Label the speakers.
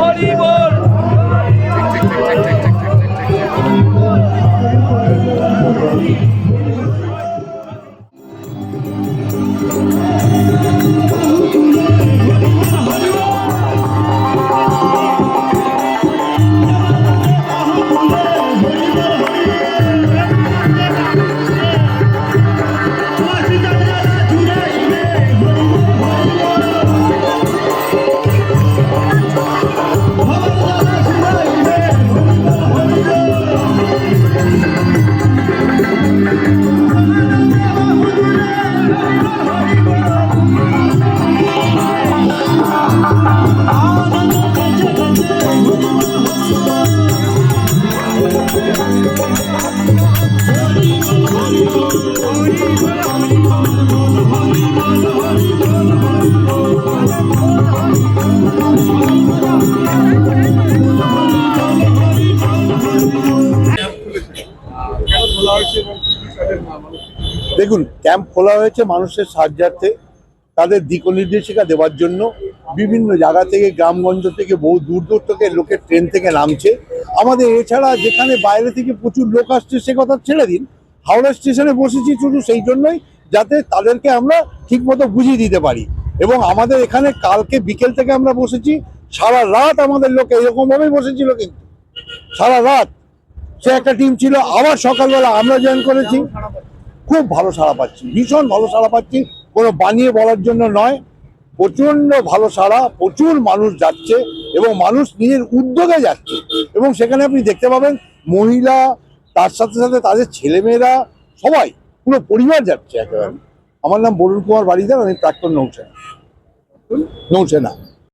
Speaker 1: হরি বল ঠিক ঠিক ঠিক ঠিক ঠিক ঠিক ঠিক ঠিক দেখুন ক্যাম্প খোলা হয়েছে মানুষের সাহায্যার্থে, তাদের দিক নির্দেশিকা দেওয়ার জন্য। বিভিন্ন জায়গা থেকে, গ্রামগঞ্জ থেকে, বহু দূর দূর থেকে লোকের ট্রেন থেকে নামছে। আমাদের এছাড়া যেখানে বাইরে থেকে প্রচুর লোক আসছে, সে কথা ছেড়ে দিন। হাওড়া স্টেশনে বসেছি শুধু সেই জন্যই, যাতে তাদেরকে আমরা ঠিকমতো বুঝিয়ে দিতে পারি। এবং আমাদের এখানে কালকে বিকেল থেকে আমরা বসেছি, সারা রাত আমাদের লোক এরকমভাবেই বসেছিল কিন্তু। সারা রাত। সে একটা টিম ছিল, আবার সকালবেলা আমরা জয়েন করেছি। খুব ভালো সাড়া পাচ্ছি, ভীষণ ভালো সাড়া পাচ্ছি। কোনো বানিয়ে বলার জন্য নয়। প্রচণ্ড ভালো সারা প্রচুর মানুষ যাচ্ছে এবং মানুষ নিজের উদ্যোগে যাচ্ছে। এবং সেখানে আপনি দেখতে পাবেন মহিলা, তার সাথে সাথে তাদের ছেলেমেয়েরা, সবাই, পুরো পরিবার যাচ্ছে একেবারে। আমার নাম বরুণ কুমার বাড়িদার আমি প্রাক্তন নৌসেনা। নৌসেনা।